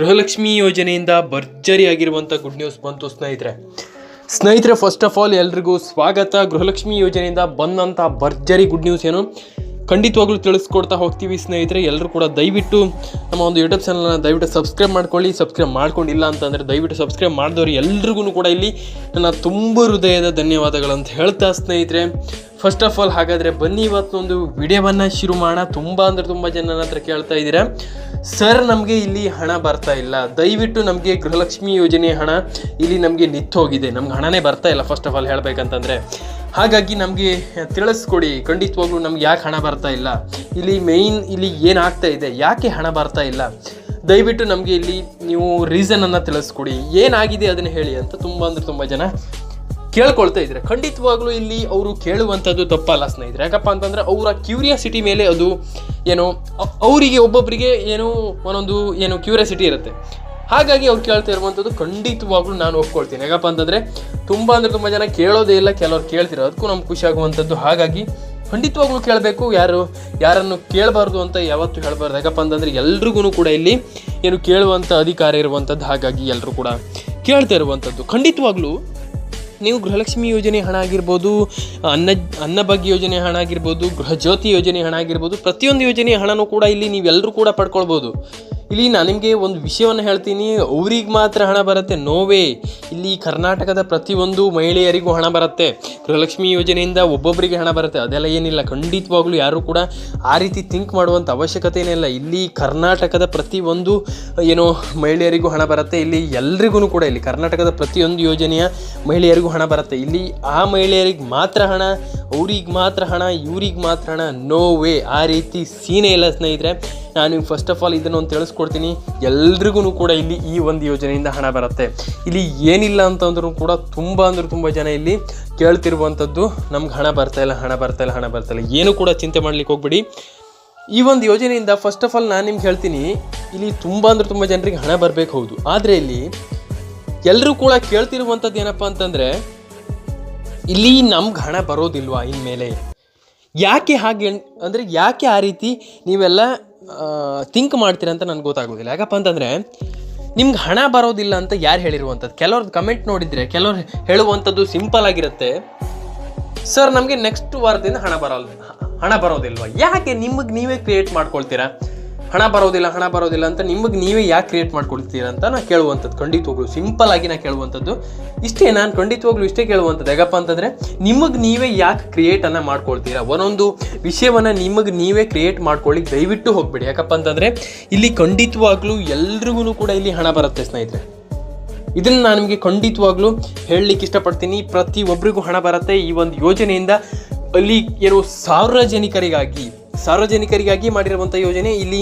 ಗೃಹಲಕ್ಷ್ಮಿ ಯೋಜನೆಯಿಂದ ಭರ್ಜರಿಯಾಗಿರುವಂಥ good news ಬಂತು ಸ್ನೇಹಿತರೆ. ಸ್ನೇಹಿತರೆ ಫಸ್ಟ್ ಆಫ್ ಆಲ್ ಎಲ್ರಿಗೂ ಸ್ವಾಗತ. ಗೃಹಲಕ್ಷ್ಮಿ ಯೋಜನೆಯಿಂದ ಬಂದಂಥ ಭರ್ಜರಿ ಗುಡ್ ನ್ಯೂಸ್ ಏನು? ಖಂಡಿತವಾಗ್ಲೂ ತಿಳಿಸ್ಕೊಡ್ತಾ ಹೋಗ್ತೀವಿ ಸ್ನೇಹಿತರೆ. ಎಲ್ಲರೂ ಕೂಡ ದಯವಿಟ್ಟು ನಮ್ಮ ಒಂದು ಯೂಟ್ಯೂಬ್ ಚಾನಲ್ನ ದಯವಿಟ್ಟು ಸಬ್ಸ್ಕ್ರೈಬ್ ಮಾಡ್ಕೊಳ್ಳಿ. ಸಬ್ಸ್ಕ್ರೈಬ್ ಮಾಡ್ಕೊಂಡಿಲ್ಲ ಅಂತಂದರೆ ದಯವಿಟ್ಟು ಸಬ್ಸ್ಕ್ರೈಬ್ ಮಾಡಿದವರು ಎಲ್ರಿಗೂ ಕೂಡ ಇಲ್ಲಿ ನನ್ನ ತುಂಬ ಹೃದಯದ ಧನ್ಯವಾದಗಳು ಅಂತ ಹೇಳ್ತಾ ಸ್ನೇಹಿತರೆ. ಫಸ್ಟ್ ಆಫ್ ಆಲ್ ಹಾಗಾದರೆ ಬನ್ನಿ ಇವತ್ತೊಂದು ವಿಡಿಯೋವನ್ನು ಶುರು ಮಾಡೋಣ. ತುಂಬ ಅಂದರೆ ತುಂಬ ಜನ ನನ್ನ ಹತ್ರ ಕೇಳ್ತಾ ಇದ್ದೀರಾ. ಸರ್, ನಮಗೆ ಇಲ್ಲಿ ಹಣ ಬರ್ತಾ ಇಲ್ಲ. ದಯವಿಟ್ಟು ನಮಗೆ ಗೃಹಲಕ್ಷ್ಮಿ ಯೋಜನೆ ಹಣ ಇಲ್ಲಿ ನಮಗೆ ನಿಂತು ಹೋಗಿದೆ ನಮ್ಗೆ ಹಣನೇ ಬರ್ತಾ ಇಲ್ಲ ಫಸ್ಟ್ ಆಫ್ ಆಲ್ ಹೇಳಬೇಕಂತಂದರೆ. ಹಾಗಾಗಿ ನಮಗೆ ತಿಳಿಸ್ಕೊಡಿ, ಖಂಡಿತವಾಗ್ಲೂ ನಮ್ಗೆ ಯಾಕೆ ಹಣ ಬರ್ತಾ ಇಲ್ಲ? ಇಲ್ಲಿ ಮೇಯ್ನ್ ಇಲ್ಲಿ ಏನಾಗ್ತಾ ಇದೆ, ಯಾಕೆ ಹಣ ಬರ್ತಾ ಇಲ್ಲ? ದಯವಿಟ್ಟು ನಮಗೆ ಇಲ್ಲಿ ನೀವು ರೀಸನನ್ನು ತಿಳಿಸ್ಕೊಡಿ. ಏನಾಗಿದೆ ಅದನ್ನು ಹೇಳಿ ಅಂತ ತುಂಬ ಅಂದರೆ ತುಂಬ ಜನ ಕೇಳ್ಕೊಳ್ತಾ ಇದ್ರೆ, ಖಂಡಿತವಾಗ್ಲೂ ಇಲ್ಲಿ ಅವರು ಕೇಳುವಂಥದ್ದು ತಪ್ಪಲ್ಲ ಸ್ನೇಹಿತರೆ. ಯಾಕಪ್ಪ ಅಂತಂದ್ರೆ ಅವರ ಕ್ಯೂರಿಯಾಸಿಟಿ ಮೇಲೆ ಅದು ಏನು ಅವರಿಗೆ ಒಬ್ಬೊಬ್ಬರಿಗೆ ಏನು ಒಂದೊಂದು ಏನು ಕ್ಯೂರಿಯಾಸಿಟಿ ಇರುತ್ತೆ. ಹಾಗಾಗಿ ಅವ್ರು ಕೇಳ್ತಾ ಇರುವಂಥದ್ದು ಖಂಡಿತವಾಗ್ಲೂ ನಾನು ಒಪ್ಕೊಳ್ತೀನಿ. ಯಾಕಪ್ಪ ಅಂತಂದರೆ ತುಂಬ ಅಂದರೆ ತುಂಬ ಜನ ಕೇಳೋದೇ ಇಲ್ಲ, ಕೆಲವ್ರು ಕೇಳ್ತಿರೋ ಅದಕ್ಕೂ ನಮ್ಗೆ ಖುಷಿ ಆಗುವಂಥದ್ದು. ಹಾಗಾಗಿ ಖಂಡಿತವಾಗ್ಲೂ ಕೇಳಬೇಕು, ಯಾರು, ಯಾರನ್ನು ಕೇಳಬಾರ್ದು ಅಂತ ಯಾವತ್ತು ಹೇಳಬಾರ್ದು. ಯಾಕಪ್ಪ ಅಂತಂದರೆ ಎಲ್ರಿಗೂ ಕೂಡ ಇಲ್ಲಿ ಏನು ಕೇಳುವಂಥ ಅಧಿಕಾರ ಇರುವಂಥದ್ದು. ಹಾಗಾಗಿ ಎಲ್ಲರೂ ಕೂಡ ಕೇಳ್ತಾ ಇರುವಂಥದ್ದು. ಖಂಡಿತವಾಗ್ಲೂ ನೀವು ಗೃಹಲಕ್ಷ್ಮಿ ಯೋಜನೆ ಹಣ ಆಗಿರ್ಬೋದು, ಅನ್ನ, ಅನ್ನಭಾಗ್ಯ ಯೋಜನೆ ಹಣ ಆಗಿರ್ಬೋದು, ಗೃಹಜ್ಯೋತಿ ಯೋಜನೆ ಹಣ ಆಗಿರ್ಬೋದು, ಪ್ರತಿಯೊಂದು ಯೋಜನೆಯ ಹಣನೂ ಕೂಡ ಇಲ್ಲಿ ನೀವೆಲ್ಲರೂ ಕೂಡ ಪಡ್ಕೊಳ್ಬೋದು. ಇಲ್ಲಿ ನಾನು ನಿಮಗೆ ಒಂದು ವಿಷಯವನ್ನು ಹೇಳ್ತೀನಿ. ಅವ್ರಿಗೆ ಮಾತ್ರ ಹಣ ಬರುತ್ತೆ, ನೋವೇ. ಇಲ್ಲಿ ಕರ್ನಾಟಕದ ಪ್ರತಿಯೊಂದು ಮಹಿಳೆಯರಿಗೂ ಹಣ ಬರುತ್ತೆ. ಗೃಹಲಕ್ಷ್ಮಿ ಯೋಜನೆಯಿಂದ ಒಬ್ಬೊಬ್ಬರಿಗೆ ಹಣ ಬರುತ್ತೆ. ಅದೆಲ್ಲ ಏನಿಲ್ಲ, ಖಂಡಿತವಾಗ್ಲೂ ಯಾರೂ ಕೂಡ ಆ ರೀತಿ ಥಿಂಕ್ ಮಾಡುವಂಥ ಅವಶ್ಯಕತೆ ಏನಿಲ್ಲ ಇಲ್ಲಿ ಕರ್ನಾಟಕದ ಪ್ರತಿಯೊಂದು, ಏನೋ, ಮಹಿಳೆಯರಿಗೂ ಹಣ ಬರುತ್ತೆ. ಇಲ್ಲಿ ಎಲ್ರಿಗೂ ಕೂಡ ಇಲ್ಲಿ ಕರ್ನಾಟಕದ ಪ್ರತಿಯೊಂದು ಯೋಜನೆಯ ಮಹಿಳೆಯರಿಗೂ ಹಣ ಬರುತ್ತೆ. ಇಲ್ಲಿ ಆ ಮಹಿಳೆಯರಿಗೆ ಮಾತ್ರ ಹಣ ಅವ್ರಿಗೆ ಮಾತ್ರ ಹಣ, ಇವ್ರಿಗೆ ಮಾತ್ರ ಹಣ ನೋ ವೇ ಆ ರೀತಿ ಸೀನೇ ಇಲ್ಲ ಸ್ನೇಹಿತರೆ. ನಾನು ಫಸ್ಟ್ ಆಫ್ ಆಲ್ ಇದನ್ನು ಒಂದು ತಿಳಿಸ್ಕೊಡ್ತೀನಿ. ಎಲ್ರಿಗೂ ಕೂಡ ಇಲ್ಲಿ ಈ ಒಂದು ಯೋಜನೆಯಿಂದ ಹಣ ಬರುತ್ತೆ. ಇಲ್ಲಿ ಏನಿಲ್ಲ ಅಂತಂದ್ರೂ ಕೂಡ ತುಂಬ ಅಂದ್ರೆ ತುಂಬ ಜನ ಇಲ್ಲಿ ಕೇಳ್ತಿರುವಂಥದ್ದು, ನಮ್ಗೆ ಹಣ ಬರ್ತಾ ಇಲ್ಲ, ಹಣ ಬರ್ತಾ ಇಲ್ಲ, ಹಣ ಬರ್ತಾ ಇಲ್ಲ. ಏನು ಕೂಡ ಚಿಂತೆ ಮಾಡ್ಲಿಕ್ಕೆ ಹೋಗ್ಬಿಡಿ. ಈ ಒಂದು ಯೋಜನೆಯಿಂದ ಫಸ್ಟ್ ಆಫ್ ಆಲ್ ನಾನು ನಿಮ್ಗೆ ಹೇಳ್ತೀನಿ, ಇಲ್ಲಿ ತುಂಬ ಅಂದ್ರೆ ತುಂಬ ಜನರಿಗೆ ಹಣ ಬರಬೇಕು ಹೌದು. ಆದರೆ ಇಲ್ಲಿ ಎಲ್ಲರೂ ಕೂಡ ಕೇಳ್ತಿರುವಂಥದ್ದು ಏನಪ್ಪ ಅಂತಂದರೆ, ಇಲ್ಲಿ ನಮ್ಗೆ ಹಣ ಬರೋದಿಲ್ವಾ ಇನ್ಮೇಲೆ? ಯಾಕೆ ಹಾಗೆ ಅಂದರೆ ಯಾಕೆ ಆ ರೀತಿ ನೀವೆಲ್ಲ ಥಿಂಕ್ ಮಾಡ್ತೀರಾ ಅಂತ ನನಗೆ ಗೊತ್ತಾಗೋದಿಲ್ಲ. ಯಾಕಪ್ಪ ಅಂತಂದರೆ, ನಿಮ್ಗೆ ಹಣ ಬರೋದಿಲ್ಲ ಅಂತ ಯಾರು ಹೇಳಿರುವಂಥದ್ದು? ಕೆಲವ್ರದ್ದು ಕಮೆಂಟ್ ನೋಡಿದರೆ, ಕೆಲವ್ರು ಹೇಳುವಂಥದ್ದು ಸಿಂಪಲ್ ಆಗಿರುತ್ತೆ. ಸರ್ ನಮಗೆ ನೆಕ್ಸ್ಟ್ ವಾರದಿಂದ ಹಣ ಬರೋಲ್ಲ ಹಣ ಬರೋದಿಲ್ವ? ಯಾಕೆ ನಿಮಗೆ ನೀವೇ ಕ್ರಿಯೇಟ್ ಮಾಡ್ಕೊಳ್ತೀರಾ? ಹಣ ಬರೋದಿಲ್ಲ ಹಣ ಬರೋದಿಲ್ಲ ಅಂತ ನಿಮಗೆ ನೀವೇ ಯಾಕೆ ಕ್ರಿಯೇಟ್ ಮಾಡ್ಕೊಳ್ತೀರ ಅಂತ ನಾನು ಕೇಳುವಂಥದ್ದು. ಖಂಡಿತವಾಗ್ಲು ಸಿಂಪಲ್ ಆಗಿ ನಾ ಕೇಳುವಂಥದ್ದು. ಇಷ್ಟೇ ನಾನು ಖಂಡಿತವಾಗ್ಲೂ ಇಷ್ಟೇ ಕೇಳುವಂಥದ್ದು. ಯಾಕಪ್ಪ ಅಂತಂದರೆ ನಿಮಗೆ ನೀವೇ ಯಾಕೆ ಕ್ರಿಯೇಟನ್ನು ಮಾಡ್ಕೊಳ್ತೀರಾ? ಒಂದೊಂದು ವಿಷಯವನ್ನು ನಿಮಗೆ ನೀವೇ ಕ್ರಿಯೇಟ್ ಮಾಡ್ಕೊಳ್ಳಿ, ದಯವಿಟ್ಟು ಹೋಗಬೇಡಿ. ಯಾಕಪ್ಪ ಅಂತಂದರೆ ಇಲ್ಲಿ ಖಂಡಿತವಾಗ್ಲೂ ಎಲ್ರಿಗೂ ಕೂಡ ಇಲ್ಲಿ ಹಣ ಬರುತ್ತೆ ಸ್ನೇಹಿತರೆ. ಇದನ್ನು ನಾನು ನಿಮಗೆ ಖಂಡಿತವಾಗ್ಲೂ ಹೇಳಲಿಕ್ಕೆ ಇಷ್ಟಪಡ್ತೀನಿ. ಪ್ರತಿ ಒಬ್ಬರಿಗೂ ಹಣ ಬರುತ್ತೆ. ಈ ಒಂದು ಯೋಜನೆಯಿಂದ ಅಲ್ಲಿ ಇರೋ ಸಾರ್ವಜನಿಕರಿಗಾಗಿ ಸಾರ್ವಜನಿಕರಿಗಾಗಿ ಮಾಡಿರುವಂಥ ಯೋಜನೆ, ಇಲ್ಲಿ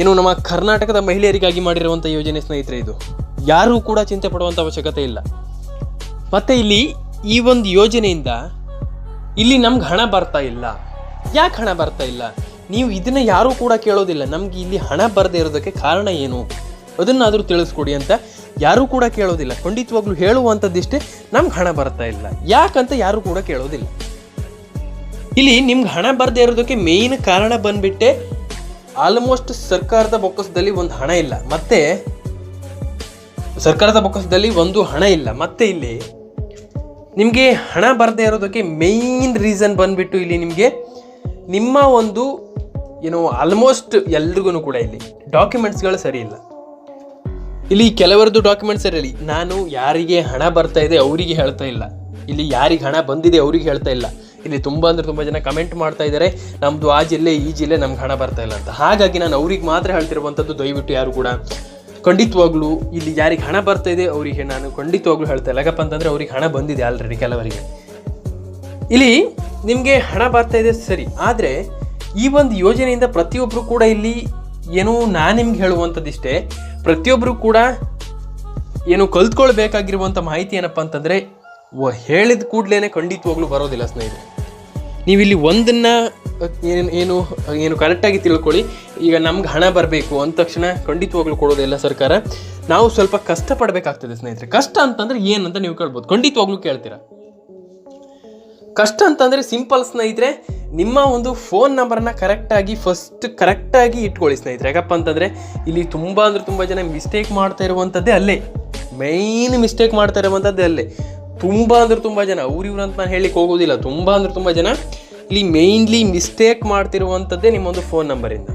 ಏನು ನಮ್ಮ ಕರ್ನಾಟಕದ ಮಹಿಳೆಯರಿಗಾಗಿ ಮಾಡಿರುವಂಥ ಯೋಜನೆ ಸ್ನೇಹಿತರೆ ಇದು. ಯಾರೂ ಕೂಡ ಚಿಂತೆ ಪಡುವಂಥ ಅವಶ್ಯಕತೆ ಇಲ್ಲ. ಮತ್ತು ಇಲ್ಲಿ ಈ ಒಂದು ಯೋಜನೆಯಿಂದ ಇಲ್ಲಿ ನಮ್ಗೆ ಹಣ ಬರ್ತಾ ಇಲ್ಲ. ಯಾಕೆ ಹಣ ಬರ್ತಾ ಇಲ್ಲ? ನೀವು ಇದನ್ನು ಯಾರೂ ಕೂಡ ಕೇಳೋದಿಲ್ಲ. ನಮ್ಗೆ ಇಲ್ಲಿ ಹಣ ಬರದೇ ಇರೋದಕ್ಕೆ ಕಾರಣ ಏನು? ಅದನ್ನಾದರೂ ತಿಳಿಸ್ಕೊಡಿ ಅಂತ ಯಾರೂ ಕೂಡ ಕೇಳೋದಿಲ್ಲ. ಖಂಡಿತವಾಗ್ಲೂ ಹೇಳುವಂಥದ್ದಿಷ್ಟೇ ನಮ್ಗೆ ಹಣ ಬರ್ತಾ ಇಲ್ಲ. ಯಾಕಂತ ಯಾರೂ ಕೂಡ ಕೇಳೋದಿಲ್ಲ. ಇಲ್ಲಿ ನಿಮ್ಗೆ ಹಣ ಬರದೇ ಇರೋದಕ್ಕೆ ಮೇಯ್ನ್ ಕಾರಣ ಬಂದ್ಬಿಟ್ಟೆ ಆಲ್ಮೋಸ್ಟ್ ಸರ್ಕಾರದ ಬೊಕ್ಕಸದಲ್ಲಿ ಒಂದು ಹಣ ಇಲ್ಲ. ಮತ್ತೆ ಸರ್ಕಾರದ ಬೊಕ್ಕಸದಲ್ಲಿ ಒಂದು ಹಣ ಇಲ್ಲ. ಮತ್ತೆ ಇಲ್ಲಿ ನಿಮಗೆ ಹಣ ಬರದೇ ಇರೋದಕ್ಕೆ ಮೇಯ್ನ್ ರೀಸನ್ ಬಂದ್ಬಿಟ್ಟು ಇಲ್ಲಿ ನಿಮಗೆ ನಿಮ್ಮ ಒಂದು ಏನು ಆಲ್ಮೋಸ್ಟ್ ಎಲ್ರಿಗೂ ಕೂಡ ಇಲ್ಲಿ ಡಾಕ್ಯುಮೆಂಟ್ಸ್ಗಳು ಸರಿ ಇಲ್ಲ. ಇಲ್ಲಿ ಕೆಲವರದ್ದು ಡಾಕ್ಯುಮೆಂಟ್ಸ್ ಇರಲಿ ನಾನು ಯಾರಿಗೆ ಹಣ ಬರ್ತಾ ಇದೆ ಅವರಿಗೆ ಹೇಳ್ತಾ ಇಲ್ಲ. ಇಲ್ಲಿ ಯಾರಿಗೆ ಹಣ ಬಂದಿದೆ ಅವರಿಗೆ ಹೇಳ್ತಾ ಇಲ್ಲ. ಇಲ್ಲಿ ತುಂಬ ಅಂದ್ರೆ ತುಂಬ ಜನ ಕಮೆಂಟ್ ಮಾಡ್ತಾ ಇದ್ದಾರೆ ನಮ್ಮದು ಆ ಜಿಲ್ಲೆ, ಈ ಜಿಲ್ಲೆ ನಮ್ಗೆ ಹಣ ಬರ್ತಾ ಇಲ್ಲ ಅಂತ. ಹಾಗಾಗಿ ನಾನು ಅವ್ರಿಗೆ ಮಾತ್ರ ಹೇಳ್ತಿರುವಂಥದ್ದು ದಯವಿಟ್ಟು ಯಾರು ಕೂಡ ಖಂಡಿತವಾಗ್ಲೂ ಇಲ್ಲಿ ಯಾರಿಗೆ ಹಣ ಬರ್ತಾ ಇದೆ, ಅವರಿಗೆ ನಾನು ಖಂಡಿತವಾಗ್ಲೂ ಹೇಳ್ತಾ ಇಲ್ಲ ಯಾಕಪ್ಪ ಅಂತಂದರೆ ಅವ್ರಿಗೆ ಹಣ ಬಂದಿದೆ ಆಲ್ರೆಡಿ ಕೆಲವರಿಗೆ. ಇಲ್ಲಿ ನಿಮಗೆ ಹಣ ಬರ್ತಾ ಇದೆ ಸರಿ. ಆದರೆ ಈ ಒಂದು ಯೋಜನೆಯಿಂದ ಪ್ರತಿಯೊಬ್ಬರು ಕೂಡ ಇಲ್ಲಿ ಏನು ನಾನು ನಿಮ್ಗೆ ಹೇಳುವಂಥದ್ದಿಷ್ಟೇ. ಪ್ರತಿಯೊಬ್ಬರು ಕೂಡ ಏನು ಕಲ್ತ್ಕೊಳ್ಬೇಕಾಗಿರುವಂಥ ಮಾಹಿತಿ ಏನಪ್ಪ ಅಂತಂದರೆ ಹೇಳಿದ ಕೂಡಲೇ ಖಂಡಿತವಾಗ್ಲೂ ಬರೋದಿಲ್ಲ ಸ್ನೇಹಿತರೆ. ನೀವಿಲ್ಲಿ ಒಂದನ್ನು ಏನು ಏನು ಏನು ಕರೆಕ್ಟಾಗಿ ತಿಳ್ಕೊಳ್ಳಿ. ಈಗ ನಮ್ಗೆ ಹಣ ಬರಬೇಕು ಅಂದ ತಕ್ಷಣ ಖಂಡಿತವಾಗ್ಲೂ ಕೊಡೋದಿಲ್ಲ ಸರ್ಕಾರ. ನಾವು ಸ್ವಲ್ಪ ಕಷ್ಟಪಡಬೇಕಾಗ್ತದೆ ಸ್ನೇಹಿತರೆ. ಕಷ್ಟ ಅಂತಂದ್ರೆ ಏನಂತ ನೀವು ಕೇಳ್ಬೋದು. ಖಂಡಿತವಾಗ್ಲೂ ಕೇಳ್ತೀರಾ? ಕಷ್ಟ ಅಂತಂದರೆ ಸಿಂಪಲ್ ಸ್ನೇಹಿತರೆ, ನಿಮ್ಮ ಒಂದು ಫೋನ್ ನಂಬರನ್ನ ಕರೆಕ್ಟಾಗಿ ಫಸ್ಟ್ ಕರೆಕ್ಟಾಗಿ ಇಟ್ಕೊಳ್ಳಿ ಸ್ನೇಹಿತರೆ. ಯಾಕಪ್ಪ ಅಂತಂದರೆ, ಇಲ್ಲಿ ತುಂಬ ಅಂದರೆ ತುಂಬ ಜನ ಮಿಸ್ಟೇಕ್ ಮಾಡ್ತಾ ಇರುವಂಥದ್ದೇ ಅಲ್ಲೇ. ಮೈನ್ ಮಿಸ್ಟೇಕ್ ಮಾಡ್ತಾ ಇರುವಂಥದ್ದೇ ಅಲ್ಲೇ. ತುಂಬ ಅಂದ್ರೆ ತುಂಬ ಜನ, ಊರಿವ್ರು ಅಂತ ನಾನು ಹೇಳಿಕ್ಕೆ ಹೋಗೋದಿಲ್ಲ. ತುಂಬ ಅಂದ್ರೆ ತುಂಬ ಜನ ಇಲ್ಲಿ ಮೇಯ್ನ್ಲಿ ಮಿಸ್ಟೇಕ್ ಮಾಡ್ತಿರುವಂಥದ್ದೇ ನಿಮ್ಮೊಂದು ಫೋನ್ ನಂಬರಿಂದ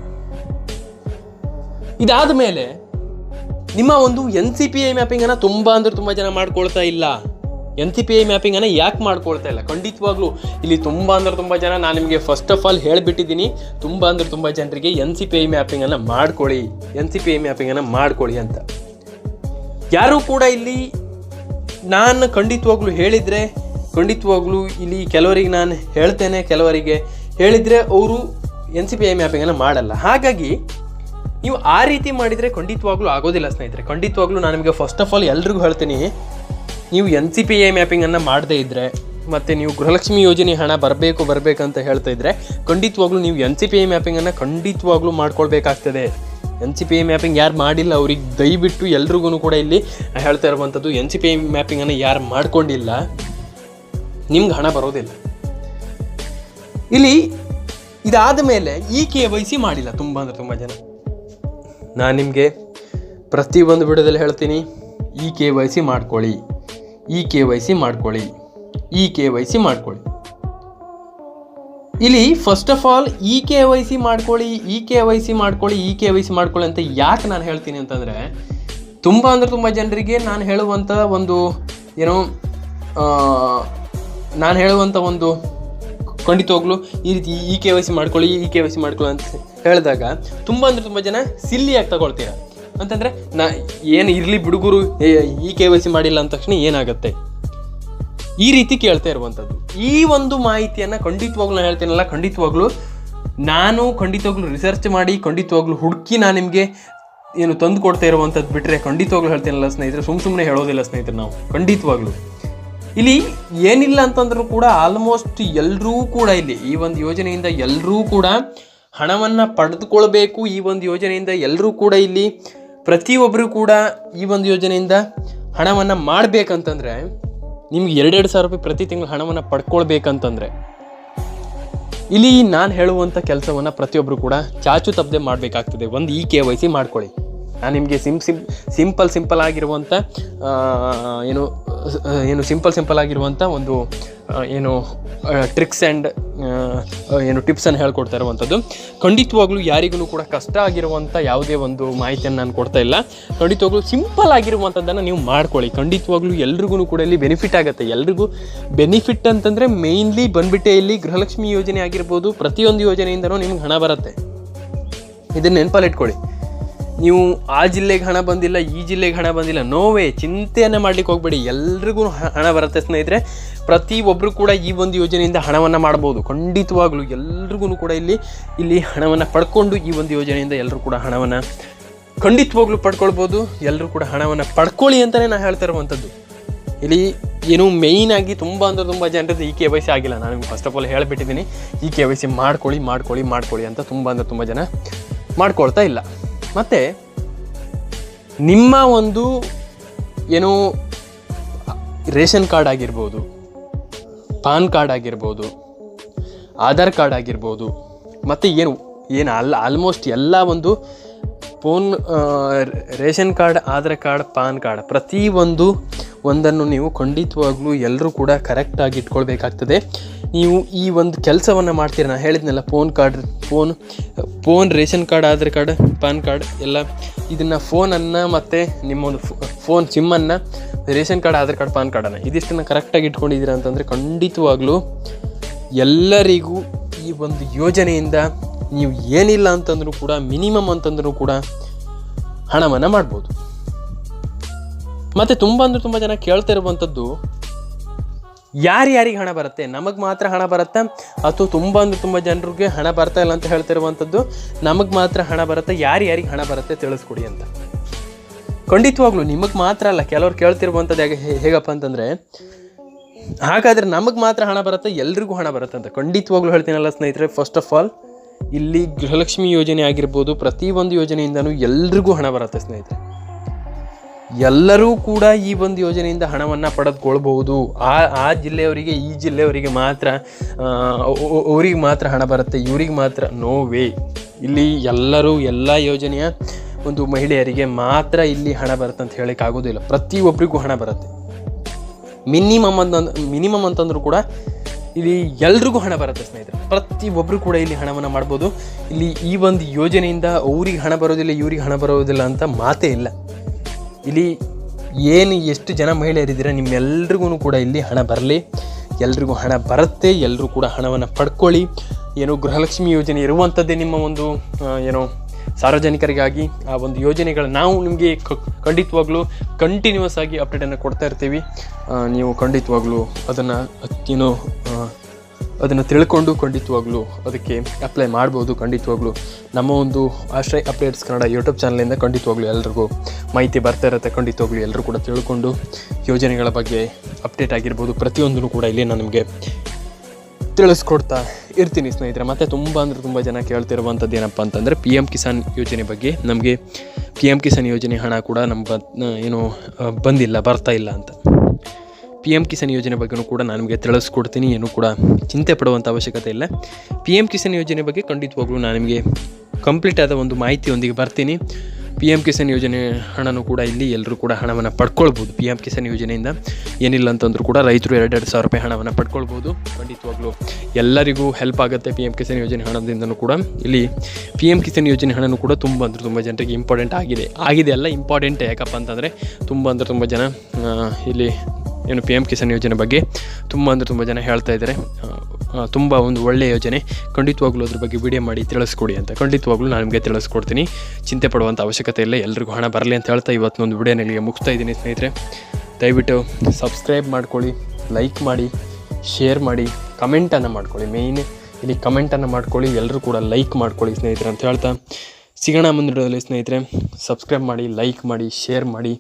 ಇದಾದ ಮೇಲೆ ನಿಮ್ಮ ಒಂದು ಎನ್ ಸಿ ಪಿ ಐ ಮ್ಯಾಪಿಂಗನ್ನು ತುಂಬ ಅಂದ್ರೆ ತುಂಬ ಜನ ಮಾಡ್ಕೊಳ್ತಾ ಇಲ್ಲ. ಎನ್ ಸಿ ಪಿ ಐ ಮ್ಯಾಪಿಂಗನ್ನು ಯಾಕೆ ಮಾಡ್ಕೊಳ್ತಾ ಇಲ್ಲ? ಖಂಡಿತವಾಗ್ಲೂ ಇಲ್ಲಿ ತುಂಬ ಅಂದ್ರೆ ತುಂಬ ಜನ ನಾನು ನಿಮಗೆ ಫಸ್ಟ್ ಆಫ್ ಆಲ್ ಹೇಳಿಬಿಟ್ಟಿದ್ದೀನಿ. ತುಂಬ ಅಂದ್ರೆ ತುಂಬ ಜನರಿಗೆ ಎನ್ ಸಿ ಪಿ ಐ ಮ್ಯಾಪಿಂಗನ್ನು ಮಾಡ್ಕೊಳ್ಳಿ. ಎನ್ ಸಿ ಪಿ ಐ ಮ್ಯಾಪಿಂಗನ್ನು ಮಾಡ್ಕೊಳ್ಳಿ ಅಂತ. ಯಾರೂ ಕೂಡ ಇಲ್ಲಿ ನಾನು ಖಂಡಿತವಾಗ್ಲೂ ಹೇಳಿದರೆ ಖಂಡಿತವಾಗ್ಲೂ ಇಲ್ಲಿ ಕೆಲವರಿಗೆ ನಾನು ಹೇಳ್ತೇನೆ, ಕೆಲವರಿಗೆ ಹೇಳಿದರೆ ಅವರು ಎನ್ ಸಿ ಪಿ ಐ ಮ್ಯಾಪಿಂಗನ್ನು ಮಾಡಲ್ಲ. ಹಾಗಾಗಿ ನೀವು ಆ ರೀತಿ ಮಾಡಿದರೆ ಖಂಡಿತವಾಗ್ಲೂ ಆಗೋದಿಲ್ಲ ಸ್ನೇಹಿತರೆ. ಖಂಡಿತವಾಗ್ಲೂ ನಾನು ನಿಮಗೆ ಫಸ್ಟ್ ಆಫ್ ಆಲ್ ಎಲ್ರಿಗೂ ಹೇಳ್ತೀನಿ, ನೀವು ಎನ್ ಸಿ ಪಿ ಐ ಮ್ಯಾಪಿಂಗನ್ನು ಮಾಡದೇ ಇದ್ದರೆ ಮತ್ತು ನೀವು ಗೃಹಲಕ್ಷ್ಮಿ ಯೋಜನೆ ಹಣ ಬರಬೇಕು, ಬರಬೇಕಂತ ಹೇಳ್ತಾ ಇದ್ದರೆ ಖಂಡಿತವಾಗ್ಲೂ ನೀವು ಎನ್ ಸಿ ಪಿ ಐ ಮ್ಯಾಪಿಂಗನ್ನು ಖಂಡಿತವಾಗ್ಲೂ ಮಾಡ್ಕೊಳ್ಬೇಕಾಗ್ತದೆ. N C P I mapping ಯಾರು ಮಾಡಿಲ್ಲ ಅವ್ರಿಗೆ ದಯವಿಟ್ಟು ಎಲ್ರಿಗೂ ಕೂಡ ಇಲ್ಲಿ ಹೇಳ್ತಾ ಇರುವಂಥದ್ದು ಎನ್ ಸಿ ಪಿ ಐ ಮ್ಯಾಪಿಂಗನ್ನು ಯಾರು ಮಾಡ್ಕೊಂಡಿಲ್ಲ. ನಿಮ್ಗೆ ಹಣ ಬರೋದಿಲ್ಲ. ಇಲ್ಲಿ ಇದಾದ ಮೇಲೆ ಈ ಕೆ ವೈ ಸಿ ಮಾಡಿಲ್ಲ ತುಂಬ ಅಂದರೆ ತುಂಬ ಜನ. ನಾನು ನಿಮಗೆ ಪ್ರತಿಯೊಂದು ವಿಡಿಯೋದಲ್ಲಿ ಹೇಳ್ತೀನಿ, ಈ ಕೆ ವೈ ಸಿ ಮಾಡ್ಕೊಳ್ಳಿ, ಈ ಕೆ ವೈ ಸಿ ಮಾಡ್ಕೊಳ್ಳಿ, ಈ ಕೆ ವೈ ಸಿ ಮಾಡ್ಕೊಳ್ಳಿ. ಇಲ್ಲಿ first of all E K Y C ಮಾಡ್ಕೊಳ್ಳಿ ಇ ಕೆ ವೈ ಸಿ ಮಾಡ್ಕೊಳ್ಳಿ ಇ ಕೆ ವೈ ಸಿ ಮಾಡ್ಕೊಳ್ಳಿ ಅಂತ ಯಾಕೆ ನಾನು ಹೇಳ್ತೀನಿ ಅಂತಂದರೆ, ತುಂಬ ಅಂದರೆ ತುಂಬ ಜನರಿಗೆ ನಾನು ಹೇಳುವಂಥ ಒಂದು ಏನೋ ನಾನು ಹೇಳುವಂಥ ಒಂದು ಖಂಡಿತವಾಗ್ಲೂ ಈ ರೀತಿ ಈ ಕೆ ವೈ ಸಿ ಮಾಡ್ಕೊಳ್ಳಿ, ಈ ಕೆ ವೈ ಸಿ ಮಾಡ್ಕೊಳ್ಳಿ ಅಂತ ಹೇಳಿದಾಗ ತುಂಬ ಅಂದರೆ ತುಂಬ ಜನ ಸಿಲ್ಲಿಯಾಗಿ ತಗೊಳ್ತೀರ? ಅಂತಂದರೆ ನಾ ಏನು ಇರಲಿ ಬಿಡುಗರು ಈ ಕೆ ವೈ ಸಿ ಮಾಡಿಲ್ಲ ಅಂದ ತಕ್ಷಣ ಏನಾಗುತ್ತೆ? ಈ ರೀತಿ ಕೇಳ್ತಾ ಇರುವಂಥದ್ದು ಈ ಒಂದು ಮಾಹಿತಿಯನ್ನು ಖಂಡಿತವಾಗ್ಲೂ ನಾನು ಹೇಳ್ತೀನಲ್ಲ ಖಂಡಿತವಾಗ್ಲೂ ನಾನು ಖಂಡಿತವಾಗ್ಲೂ ರಿಸರ್ಚ್ ಮಾಡಿ ಖಂಡಿತವಾಗ್ಲೂ ಹುಡುಕಿ ನಾನು ನಿಮಗೆ ಏನು ತಂದು ಕೊಡ್ತಾ ಇರುವಂಥದ್ದು ಬಿಟ್ಟರೆ ಖಂಡಿತವಾಗ್ಲೂ ಹೇಳ್ತೀನಲ್ಲ ಸ್ನೇಹಿತರೆ ಸುಮ್ಮ ಸುಮ್ಮನೆ ಹೇಳೋದಿಲ್ಲ ಸ್ನೇಹಿತರೆ ನಾವು. ಖಂಡಿತವಾಗ್ಲೂ ಇಲ್ಲಿ ಏನಿಲ್ಲ ಅಂತಂದ್ರೂ ಕೂಡ ಆಲ್ಮೋಸ್ಟ್ ಎಲ್ಲರೂ ಕೂಡ ಇಲ್ಲಿ ಈ ಒಂದು ಯೋಜನೆಯಿಂದ ಎಲ್ಲರೂ ಕೂಡ ಹಣವನ್ನು ಪಡೆದುಕೊಳ್ಬೇಕು ಈ ಒಂದು ಯೋಜನೆಯಿಂದ ಎಲ್ಲರೂ ಕೂಡ ಇಲ್ಲಿ ಪ್ರತಿಯೊಬ್ಬರು ಕೂಡ ಈ ಒಂದು ಯೋಜನೆಯಿಂದ ಹಣವನ್ನು ಮಾಡಬೇಕಂತಂದರೆ ನಿಮ್ಗೆ ಎರಡೆರಡು ಸಾವಿರ ರೂಪಾಯಿ ಪ್ರತಿ ತಿಂಗಳು ಹಣವನ್ನು ಪಡ್ಕೊಳ್ಬೇಕಂತಂದರೆ ಇಲ್ಲಿ ನಾನು ಹೇಳುವಂಥ ಕೆಲಸವನ್ನು ಪ್ರತಿಯೊಬ್ಬರು ಕೂಡ ಚಾಚು ತಪ್ಪದೆ ಮಾಡಬೇಕಾಗ್ತದೆ. ಒಂದು ಇ ಕೆ ವೈ ಸಿ ಮಾಡ್ಕೊಳ್ಳಿ. ನಾನು ನಿಮಗೆ ಸಿಂ ಸಿಮ್ ಸಿಂಪಲ್ ಸಿಂಪಲ್ ಆಗಿರುವಂಥ ಏನು ಏನು ಸಿಂಪಲ್ ಸಿಂಪಲ್ ಆಗಿರುವಂಥ ಒಂದು ಏನು ಟ್ರಿಕ್ಸ್ ಆ್ಯಂಡ್ ಏನು ಟಿಪ್ಸನ್ನು ಹೇಳ್ಕೊಡ್ತಾ ಇರುವಂಥದ್ದು ಖಂಡಿತವಾಗ್ಲೂ ಯಾರಿಗೂ ಕೂಡ ಕಷ್ಟ ಆಗಿರುವಂಥ ಯಾವುದೇ ಒಂದು ಮಾಹಿತಿಯನ್ನು ನಾನು ಕೊಡ್ತಾ ಇಲ್ಲ. ಖಂಡಿತವಾಗ್ಲೂ ಸಿಂಪಲ್ ಆಗಿರುವಂಥದ್ದನ್ನು ನೀವು ಮಾಡ್ಕೊಳ್ಳಿ. ಖಂಡಿತವಾಗ್ಲೂ ಎಲ್ರಿಗೂ ಕೂಡ ಇಲ್ಲಿ ಬೆನಿಫಿಟ್ ಆಗುತ್ತೆ. ಎಲ್ರಿಗೂ ಬೆನಿಫಿಟ್ ಅಂತಂದರೆ ಮೇಯ್ನ್ಲಿ ಬಂದುಬಿಟ್ಟೆ ಇಲ್ಲಿ ಗೃಹಲಕ್ಷ್ಮಿ ಯೋಜನೆ ಆಗಿರ್ಬೋದು, ಪ್ರತಿಯೊಂದು ಯೋಜನೆಯಿಂದನೂ ನಿಮ್ಗೆ ಹಣ ಬರುತ್ತೆ. ಇದನ್ನು ನೆನಪಲ್ಲಿ ಇಟ್ಕೊಳ್ಳಿ. ನೀವು ಆ ಜಿಲ್ಲೆಗೆ ಹಣ ಬಂದಿಲ್ಲ, ಈ ಜಿಲ್ಲೆಗೆ ಹಣ ಬಂದಿಲ್ಲ ನೋವೇ ಚಿಂತೆಯನ್ನು ಮಾಡ್ಲಿಕ್ಕೆ ಹೋಗಬೇಡಿ. ಎಲ್ರಿಗೂ ಹಣ ಬರುತ್ತೆ ಸ್ನೇಹಿತರೆ. ಪ್ರತಿಯೊಬ್ಬರು ಕೂಡ ಈ ಒಂದು ಯೋಜನೆಯಿಂದ ಹಣವನ್ನು ಮಾಡ್ಬೋದು. ಖಂಡಿತವಾಗ್ಲೂ ಎಲ್ರಿಗೂ ಕೂಡ ಇಲ್ಲಿ ಇಲ್ಲಿ ಹಣವನ್ನು ಪಡ್ಕೊಂಡು ಈ ಒಂದು ಯೋಜನೆಯಿಂದ ಎಲ್ಲರೂ ಕೂಡ ಹಣವನ್ನು ಖಂಡಿತವಾಗ್ಲೂ ಪಡ್ಕೊಳ್ಬೋದು. ಎಲ್ಲರೂ ಕೂಡ ಹಣವನ್ನು ಪಡ್ಕೊಳ್ಳಿ ಅಂತಲೇ ನಾನು ಹೇಳ್ತಾ ಇರುವಂಥದ್ದು. ಇಲ್ಲಿ ಏನು ಮೇಯ್ನ್ ಆಗಿ ತುಂಬ ಅಂದರೆ ತುಂಬ ಜನರದ್ದು ಈ ಕೆ ವೈ ಸಿ ಆಗಿಲ್ಲ. ನಾನು ಫಸ್ಟ್ ಆಫ್ ಆಲ್ ಹೇಳಿಬಿಟ್ಟಿದ್ದೀನಿ. ಈ ಕೆ ವೈ ಸಿ ಮಾಡ್ಕೊಳ್ಳಿ ಮಾಡ್ಕೊಳ್ಳಿ ಮಾಡ್ಕೊಳ್ಳಿ ಅಂತ ತುಂಬ ಅಂದರೆ ತುಂಬ ಜನ ಮಾಡ್ಕೊಳ್ತಾ ಇಲ್ಲ. ಮತ್ತು ನಿಮ್ಮ ಒಂದು ಏನು ರೇಷನ್ ಕಾರ್ಡ್ ಆಗಿರ್ಬೋದು, ಪಾನ್ ಕಾರ್ಡ್ ಆಗಿರ್ಬೋದು, ಆಧಾರ್ ಕಾರ್ಡ್ ಆಗಿರ್ಬೋದು, ಮತ್ತು ಏನು ಏನು ಅಲ್ಲ ಆಲ್ಮೋಸ್ಟ್ ಎಲ್ಲ ಒಂದು phone ration card, Aadhaar card, PAN card ಪ್ರತಿಯೊಂದು ಒಂದನ್ನು ನೀವು ಖಂಡಿತವಾಗ್ಲೂ ಎಲ್ಲರೂ ಕೂಡ ಕರೆಕ್ಟಾಗಿ ಇಟ್ಕೊಳ್ಬೇಕಾಗ್ತದೆ. ನೀವು ಈ ಒಂದು ಕೆಲಸವನ್ನು ಮಾಡ್ತೀರ? ನಾನು ಹೇಳಿದ್ನಲ್ಲ phone card phone phone ration card Aadhaar card PAN card ಎಲ್ಲ. ಇದನ್ನು ಫೋನನ್ನು ಮತ್ತು ನಿಮ್ಮೊಂದು phone ಸಿಮ್ಮನ್ನು ration card Aadhaar card PAN ಕಾರ್ಡನ್ನು ಇದಿಷ್ಟನ್ನು ಕರೆಕ್ಟಾಗಿ ಇಟ್ಕೊಂಡಿದ್ದೀರಾ ಅಂತಂದರೆ ಖಂಡಿತವಾಗ್ಲೂ ಎಲ್ಲರಿಗೂ ಈ ಒಂದು ಯೋಜನೆಯಿಂದ ನೀವು ಏನಿಲ್ಲ ಅಂತಂದರೂ ಕೂಡ ಮಿನಿಮಮ್ ಅಂತಂದರೂ ಕೂಡ ಹಣವನ್ನು ಮಾಡ್ಬೋದು. ಮತ್ತು ತುಂಬ ಅಂದ್ರೆ ತುಂಬ ಜನ ಕೇಳ್ತಾ ಇರುವಂಥದ್ದು ಯಾರ್ಯಾರಿಗೆ ಹಣ ಬರುತ್ತೆ? ನಮಗೆ ಮಾತ್ರ ಹಣ ಬರುತ್ತೆ? ಅಥವಾ ತುಂಬ ಅಂದ್ರೆ ತುಂಬ ಜನರಿಗೆ ಹಣ ಬರ್ತಾ ಇಲ್ಲ ಅಂತ ಹೇಳ್ತಿರುವಂಥದ್ದು ನಮಗೆ ಮಾತ್ರ ಹಣ ಬರುತ್ತೆ? ಯಾರ್ಯಾರಿಗೆ ಹಣ ಬರುತ್ತೆ ತಿಳಿಸ್ಕೊಡಿ ಅಂತ. ಖಂಡಿತವಾಗ್ಲೂ ನಿಮಗೆ ಮಾತ್ರ ಅಲ್ಲ, ಕೆಲವ್ರು ಕೇಳ್ತಿರುವಂಥದ್ದು ಹೇಗೆ ಹೇಗಪ್ಪ ಅಂತಂದರೆ, ಹಾಗಾದರೆ ನಮಗೆ ಮಾತ್ರ ಹಣ ಬರುತ್ತೆ? ಎಲ್ರಿಗೂ ಹಣ ಬರುತ್ತೆ ಅಂತ. ಖಂಡಿತವಾಗ್ಲೂ ಹೇಳ್ತೀನಲ್ಲ ಸ್ನೇಹಿತರೆ ಫಸ್ಟ್ ಆಫ್ ಆಲ್ ಇಲ್ಲಿ ಗೃಹಲಕ್ಷ್ಮಿ ಯೋಜನೆ ಆಗಿರ್ಬೋದು, ಪ್ರತಿಯೊಂದು ಯೋಜನೆಯಿಂದನೂ ಎಲ್ರಿಗೂ ಹಣ ಬರುತ್ತೆ ಸ್ನೇಹಿತರೆ. ಎಲ್ಲರೂ ಕೂಡ ಈ ಒಂದು ಯೋಜನೆಯಿಂದ ಹಣವನ್ನು ಪಡೆದುಕೊಳ್ಬಹುದು. ಆ ಆ ಜಿಲ್ಲೆಯವರಿಗೆ, ಈ ಜಿಲ್ಲೆಯವರಿಗೆ ಮಾತ್ರ ಅವ್ರಿಗೆ ಮಾತ್ರ ಹಣ ಬರುತ್ತೆ, ಇವ್ರಿಗೆ ಮಾತ್ರ ನೋ ವೇ ಇಲ್ಲಿ ಎಲ್ಲರೂ ಎಲ್ಲ ಯೋಜನೆಯ ಒಂದು ಮಹಿಳೆಯರಿಗೆ ಮಾತ್ರ ಇಲ್ಲಿ ಹಣ ಬರುತ್ತೆ ಅಂತ ಹೇಳಕ್ಕೆ ಆಗೋದಿಲ್ಲ ಪ್ರತಿಯೊಬ್ಬರಿಗೂ ಹಣ ಬರುತ್ತೆ. ಮಿನಿಮಮ್ ಅಂತಂದು ಮಿನಿಮಮ್ ಅಂತಂದ್ರೂ ಕೂಡ ಇಲ್ಲಿ ಎಲ್ರಿಗೂ ಹಣ ಬರುತ್ತೆ ಸ್ನೇಹಿತರೆ. ಪ್ರತಿಯೊಬ್ಬರು ಕೂಡ ಇಲ್ಲಿ ಹಣವನ್ನು ಮಾಡ್ಬೋದು. ಇಲ್ಲಿ ಈ ಒಂದು ಯೋಜನೆಯಿಂದ ಅವ್ರಿಗೆ ಹಣ ಬರೋದಿಲ್ಲ, ಇವ್ರಿಗೆ ಹಣ ಬರೋದಿಲ್ಲ ಅಂತ ಮಾತೇ ಇಲ್ಲ. ಇಲ್ಲಿ ಏನು ಎಷ್ಟು ಜನ ಮಹಿಳೆಯರಿದ್ದೀರಾ, ನಿಮ್ಮೆಲ್ರಿಗೂ ಕೂಡ ಇಲ್ಲಿ ಹಣ ಬರಲಿ. ಎಲ್ರಿಗೂ ಹಣ ಬರುತ್ತೆ ಎಲ್ಲರೂ ಕೂಡ ಹಣವನ್ನು ಪಡ್ಕೊಳ್ಳಿ. ಏನು ಗೃಹಲಕ್ಷ್ಮಿ ಯೋಜನೆ ಇರುವಂಥದ್ದೇ ನಿಮ್ಮ ಒಂದು ಏನೋ ಸಾರ್ವಜನಿಕರಿಗಾಗಿ ಆ ಒಂದು ಯೋಜನೆಗಳು ನಾವು ನಿಮಗೆ ಖಂಡಿತವಾಗ್ಲೂ ಕಂಟಿನ್ಯೂಸ್ ಆಗಿ ಅಪ್ಡೇಟನ್ನು ಕೊಡ್ತಾ ಇರ್ತೀವಿ. ನೀವು ಖಂಡಿತವಾಗ್ಲೂ ಅದನ್ನು ಏನು ಅದನ್ನು ತಿಳ್ಕೊಂಡು ಖಂಡಿತವಾಗ್ಲೂ ಅದಕ್ಕೆ ಅಪ್ಲೈ ಮಾಡ್ಬೋದು, ಖಂಡಿತವಾಗ್ಲೂ. ನಮ್ಮ ಒಂದು ಆಶ್ರಯ ಅಪ್ಡೇಟ್ಸ್ ಕನ್ನಡ ಯೂಟ್ಯೂಬ್ ಚಾನಲಿಂದ ಖಂಡಿತವಾಗ್ಲೂ ಎಲ್ರಿಗೂ ಮಾಹಿತಿ ಬರ್ತಾ ಇರುತ್ತೆ, ಖಂಡಿತವಾಗ್ಲೂ ಎಲ್ಲರೂ ಕೂಡ ತಿಳ್ಕೊಂಡು ಯೋಜನೆಗಳ ಬಗ್ಗೆ ಅಪ್ಡೇಟ್ ಆಗಿರ್ಬೋದು ಪ್ರತಿಯೊಂದೂ ಕೂಡ ಇಲ್ಲಿ ನಾನು ನಿಮಗೆ ತಿಳಿಸ್ಕೊಡ್ತಾ ಇರ್ತೀನಿ ಸ್ನೇಹಿತರೆ. ಮತ್ತು ತುಂಬ ಅಂದರೆ ತುಂಬ ಜನ ಕೇಳ್ತಿರುವಂಥದ್ದು ಏನಪ್ಪ ಅಂತಂದರೆ ಪಿ ಎಂ ಕಿಸಾನ್ ಯೋಜನೆ ಬಗ್ಗೆ ನಮಗೆ ಪಿ ಎಂ ಕಿಸಾನ್ ಯೋಜನೆ ಹಣ ಕೂಡ ನಮ್ಮ ಏನು ಬಂದಿಲ್ಲ, ಬರ್ತಾ ಇಲ್ಲ ಅಂತ. ಪಿ ಎಂ ಕಿಸಾನ್ ಯೋಜನೆ ಬಗ್ಗೆನೂ ಕೂಡ ನಾನು ನಿಮಗೆ ತಿಳಿಸ್ಕೊಡ್ತೀನಿ. ಏನು ಕೂಡ ಚಿಂತೆ ಪಡುವಂಥ ಅವಶ್ಯಕತೆ ಇಲ್ಲ. ಪಿ ಎಂ ಕಿಸಾನ್ ಯೋಜನೆ ಬಗ್ಗೆ ಖಂಡಿತವಾಗ್ಲೂ ನಾನು ನಿಮಗೆ ಕಂಪ್ಲೀಟ್ ಆದ ಒಂದು ಮಾಹಿತಿಯೊಂದಿಗೆ ಬರ್ತೀನಿ. ಪಿ ಎಂ ಕಿಸಾನ್ ಯೋಜನೆ ಹಣನೂ ಕೂಡ ಇಲ್ಲಿ ಎಲ್ಲರೂ ಕೂಡ ಹಣವನ್ನು ಪಡ್ಕೊಳ್ಬೋದು. ಪಿ ಎಂ ಕಿಸಾನ್ ಯೋಜನೆಯಿಂದ ಏನಿಲ್ಲ ಅಂತಂದ್ರೂ ಕೂಡ ರೈತರು ಎರಡೆರಡು ಸಾವಿರ ರೂಪಾಯಿ ಹಣವನ್ನು ಪಡ್ಕೊಳ್ಬೋದು. ಖಂಡಿತವಾಗ್ಲೂ ಎಲ್ಲರಿಗೂ ಹೆಲ್ಪ್ ಆಗುತ್ತೆ ಪಿ ಎಂ ಕಿಸಾನ್ ಯೋಜನೆ ಹಣದಿಂದನೂ ಕೂಡ. ಇಲ್ಲಿ ಪಿ ಎಂ ಕಿಸಾನ್ ಯೋಜನೆ ಹಣನೂ ಕೂಡ ತುಂಬ ಅಂದರೆ ತುಂಬ ಜನರಿಗೆ ಇಂಪಾರ್ಟೆಂಟ್ ಆಗಿದೆ. ಆಗಿದೆ ಅಲ್ಲ ಇಂಪಾರ್ಟೆಂಟ್ ಯಾಕಪ್ಪ ಅಂತಂದರೆ ತುಂಬ ಅಂದರೆ ತುಂಬ ಜನ ಇಲ್ಲಿ ಏನು ಪಿ ಎಂ ಕಿಸಾನ್ ಯೋಜನೆ ಬಗ್ಗೆ ತುಂಬ ಅಂದರೆ ತುಂಬ ಜನ ಹೇಳ್ತಾ ಇದ್ದಾರೆ. ತುಂಬ ಒಂದು ಒಳ್ಳೆಯ ಯೋಜನೆ. ಖಂಡಿತವಾಗ್ಲೂ ಅದ್ರ ಬಗ್ಗೆ ವಿಡಿಯೋ ಮಾಡಿ ತಿಳಿಸ್ಕೊಡಿ ಅಂತ. ಖಂಡಿತವಾಗ್ಲೂ ನಾನು ನಿಮಗೆ ತಿಳಿಸ್ಕೊಡ್ತೀನಿ. ಚಿಂತೆ ಪಡುವಂಥ ಅವಶ್ಯಕತೆ ಇಲ್ಲ. ಎಲ್ರಿಗೂ ಹಣ ಬರಲಿ ಅಂತ ಹೇಳ್ತಾ ಇವತ್ತೊಂದು ವಿಡಿಯೋನ ಇಲ್ಲಿಗೆ ಮುಗಿಸ್ತಾ ಇದ್ದೀನಿ ಸ್ನೇಹಿತರೆ. ದಯವಿಟ್ಟು ಸಬ್ಸ್ಕ್ರೈಬ್ ಮಾಡ್ಕೊಳ್ಳಿ ಲೈಕ್ ಮಾಡಿ ಶೇರ್ ಮಾಡಿ ಕಮೆಂಟನ್ನು ಮಾಡ್ಕೊಳ್ಳಿ. ಮೇಯ್ನ್ ಇಲ್ಲಿ ಕಮೆಂಟನ್ನು ಮಾಡ್ಕೊಳ್ಳಿ. ಎಲ್ಲರೂ ಕೂಡ ಲೈಕ್ ಮಾಡ್ಕೊಳ್ಳಿ ಸ್ನೇಹಿತರೆ ಅಂತ ಹೇಳ್ತಾ. ಸಿಗೋಣ ಮುಂದಿನ ವಿಡಿಯೋದಲ್ಲಿ ಸ್ನೇಹಿತರೆ. ಸಬ್ಸ್ಕ್ರೈಬ್ ಮಾಡಿ ಲೈಕ್ ಮಾಡಿ ಶೇರ್ ಮಾಡಿ.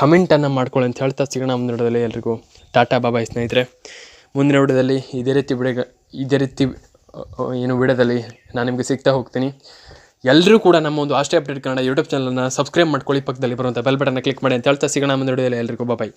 ಕಮೆಂಟನ್ನು ಮಾಡ್ಕೊಳ್ಳಿ ಅಂತ ಹೇಳ್ತಾ ಸಿಗೋಣ ಮುಂದಿನ ವಿಡಿಯೋದಲ್ಲಿ ಎಲ್ರಿಗೂ. ಟಾಟಾ ಬಾಬಾಯ್ ಸ್ನೇಹಿತರೆ. ಮುಂದಿನ ವಿಡಿಯೋದಲ್ಲಿ ಇದೇ ರೀತಿ ಬಿಡಗ ಇದೇ ರೀತಿ ಏನು ವಿಡಿಯೋದಲ್ಲಿ ನಾನು ನಿಮಗೆ ಸಿಗ್ತಾ ಹೋಗ್ತೀನಿ. ಎಲ್ಲರೂ ಕೂಡ ನಮ್ಮ ಒಂದು ಆಸ್ಟ್ರೇ ಅಪ್ಡೇಟ್ ಕನ್ನಡ ಯೂಟ್ಯೂಬ್ ಚಾನಲನ್ನು ಸಬ್ಸ್ಕ್ರೈಬ್ ಮಾಡ್ಕೊಳ್ಳಿ. ಪಕ್ಕದಲ್ಲಿ ಬರುವಂಥ ಬೆಲ್ ಬಟನ್ನ ಕ್ಲಿಕ್ ಮಾಡಿ ಅಂತ ಹೇಳ್ತಾ ಸಿಗೋಣ ಮುಂದಿನ ವಿಡಿಯೋದಲ್ಲಿ ಎಲ್ರಿಗೂ. ಬಾಬಾಯ್